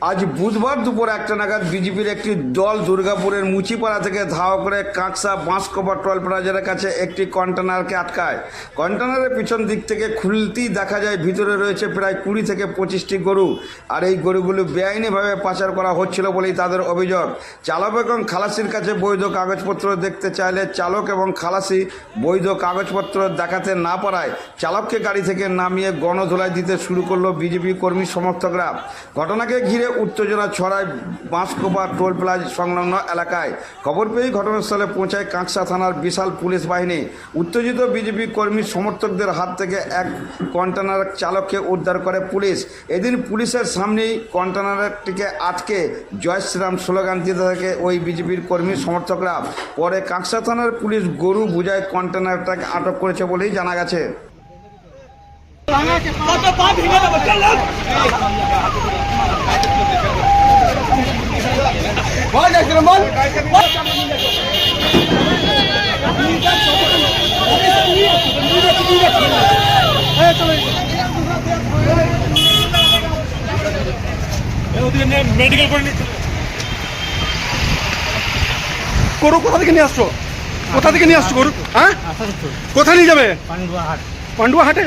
আজ বুধবার দুপুর একটা নাগাদ বিজেপির একটি দল দুর্গাপুরের মুচিপাড়া থেকে ধাওয়া করে কাঁকসা বাঁশকোপা টোল প্লাজারের কাছে একটি কন্টেনারকে আটকায়। কন্টেনারের পিছন দিক থেকে খুলতেই দেখা যায়, ভিতরে রয়েছে প্রায় কুড়ি থেকে পঁচিশটি গরু। আর এই গরুগুলো বেআইনিভাবে পাচার করা হচ্ছিল বলেই তাদের অভিযোগ। চালক এবং খালাসির কাছে বৈধ কাগজপত্র দেখতে চাইলে চালক এবং খালাসি বৈধ কাগজপত্র দেখাতে না পারায় চালককে গাড়ি থেকে নামিয়ে গণধোলাই দিতে শুরু করল বিজেপি কর্মী সমর্থকরা। ঘটনাকে ঘিরে উত্তেজনা ছড়ায় বাঁশকোপা টোল প্লাজ সংলগ্ন এলাকায়। খবর পেয়েই ঘটনাস্থলে পৌঁছায় কাঁকসা থানার বিশাল পুলিশ বাহিনী। উত্তেজিত বিজেপি কর্মী সমর্থকদের হাত থেকে এক কন্টেনার চালককে উদ্ধার করে পুলিশ। এদিন পুলিশের সামনেই কন্টেনারটিকে আটকে জয় শ্রীরাম স্লোগান দিতে থাকে ওই বিজেপির কর্মী সমর্থকরা। পরে কাঁকসা থানার পুলিশ গরু বুঝায় কন্টেনারটাকে আটক করেছে বলেই জানা গেছে। মেডিকেল করে গরু কোথা থেকে নিয়ে আসছো? কোথা থেকে নিয়ে আসছো গরু? হ্যাঁ? কোথায় নিয়ে যাবে? পান্ডুয়া হাটে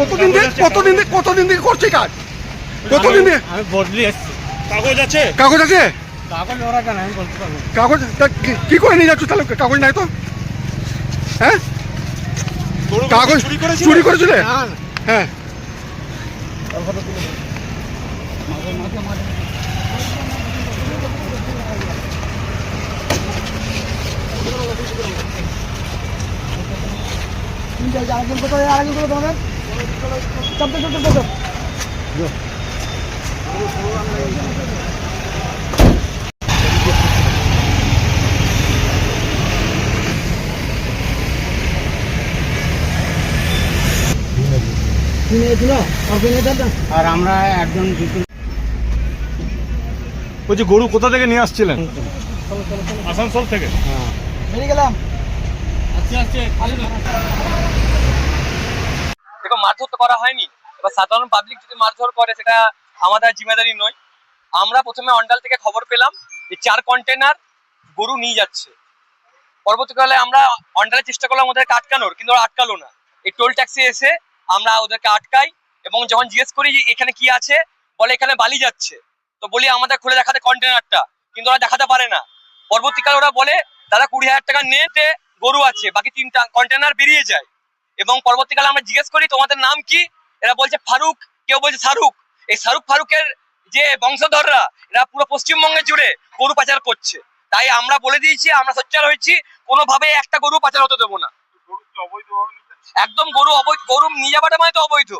কতদিন থেকে কতদিন থেকে কতদিন থেকে করছে কাজ? কতদিন থেকে আমি বদলি এসছি। কাগজ আছে? কাগজ আছে? কাগজ কি করে নিয়ে যাচ্ছ তাহলে? কাগজ নাই তো? হ্যাঁ? কাগজ চুরি করেছিলে? না, না। হ্যাঁ। আর আমরা একজন বলছি গরু কোথা থেকে নিয়ে আসছিলেন? আসানসোল থেকে। দেখো মারধর তো করা হয়নি। এবার সাধারণ পাবলিক যদি মারধর করে সেটা আমাদের জিম্মেদারি নয়। আমরা প্রথমে অন্ডাল থেকে খবর পেলাম যে চার কন্টেনার গরু নিয়ে যাচ্ছে। পরবর্তীকালে আমরা অন্ডালের চেষ্টা করলাম ওদেরকে আটকানোর কিন্তু ওরা আটকালো না। এই টোল ট্যাক্সি এসে আমরা ওদেরকে আটকাই এবং যখন জিজ্ঞেস করি যে এখানে কি আছে, বলে এখানে বালি যাচ্ছে। তো বলি, আমাদের খুলে দেখাতে কন্টেনারটা কিন্তু ওরা দেখাতে পারে না। পরবর্তীকালে ওরা বলে, দাদা, কুড়ি হাজার টাকা নেটে গরু আছে, বাকি তিনটা কন্টেনার বেরিয়ে যায়। এবং পরবর্তীকালে আমরা জিজ্ঞেস করি, তোমাদের নাম কি? এরা বলছে, ফারুক। কেউ বলছে, শাহরুখ। এই শাহরুখ ফারুকের যে বংশধররা, এরা পুরো পশ্চিমবঙ্গে জুড়ে গরু পাচার করছে। তাই আমরা বলে দিয়েছি, আমরা সোচ্চার হয়েছি, কোনোভাবে একটা গরু পাচার হতে দেবো না। একদম গরু অবৈধ, গরু নিয়ে যাওয়াটা মানে তো অবৈধ।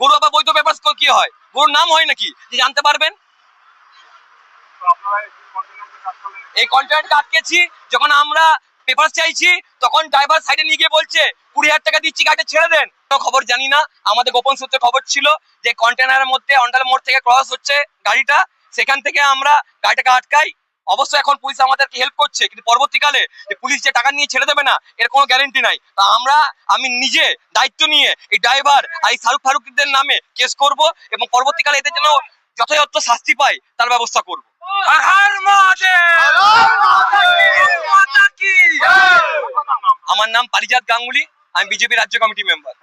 গরু আবার বৈধ পেপার কি হয়? গরুর নাম হয় নাকি? যে জানতে পারবেন? এই কন্ট্রাক্টকে আটকেছি, যখন আমরা পেপার চাইছি, তখন ড্রাইভার সাইডে নিয়ে গিয়ে বলছে, কুড়ি হাজার টাকা দিচ্ছি, গাড়িটা ছেড়ে দেন। খবর জানি না, আমাদের গোপন সূত্রে খবর ছিল যে কন্টেনারের মধ্যে অন্ডাল মোড় থেকে ক্রস হচ্ছে গাড়িটা। সেখান থেকে আমরা গাড়িটাকে আটকাই অবশ্যই এখন পুলিশ আমাদেরকে হেল্প করছে কিন্তু পরবর্তীকালে যে পুলিশ যে টাকা নিয়ে ছেড়ে দেবে না এর কোনো গ্যারেন্টি নাই। তা আমরা আমি নিজে দায়িত্ব নিয়ে এই ড্রাইভার আর এই শাহরুখ ফারুকদের নামে কেস করব এবং পরবর্তীকালে এদের যেন যথাযথ শাস্তি পায় তার ব্যবস্থা করব। আমার নাম পারিজাত গাঙ্গুলি আমি বিজেপি রাজ্য কমিটি মেম্বার